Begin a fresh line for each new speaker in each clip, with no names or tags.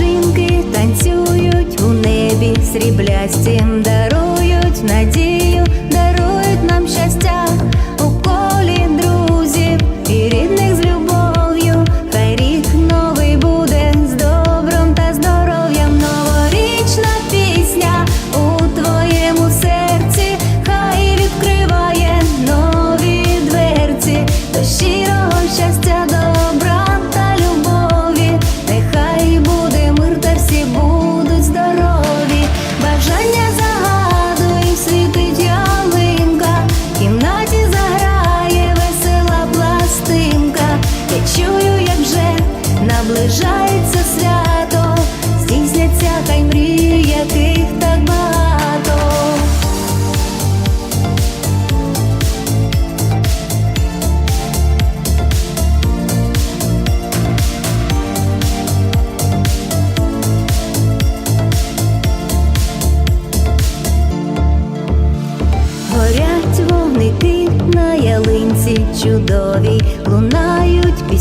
снежинки танцюють у небі, сріблястім дарують надію, дарують нам щастя. вже наближається свято, здійсняться та й мрії, яких так багато. Горять вогники на ялинці чудові лунають пісні.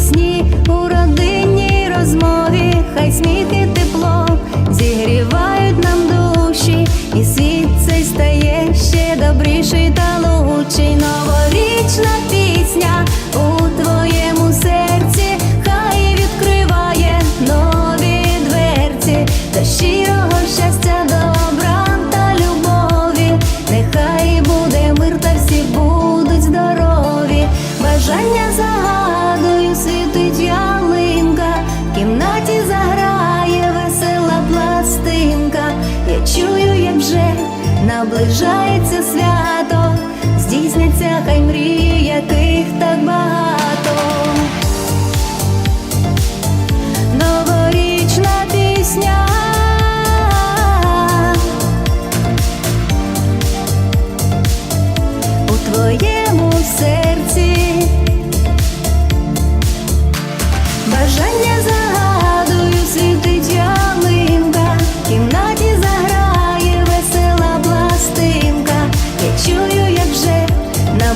наближається свято, здійсниться хай мрія тих так багато.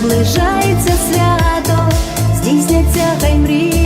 наближається свято, здійсняться хай мрії.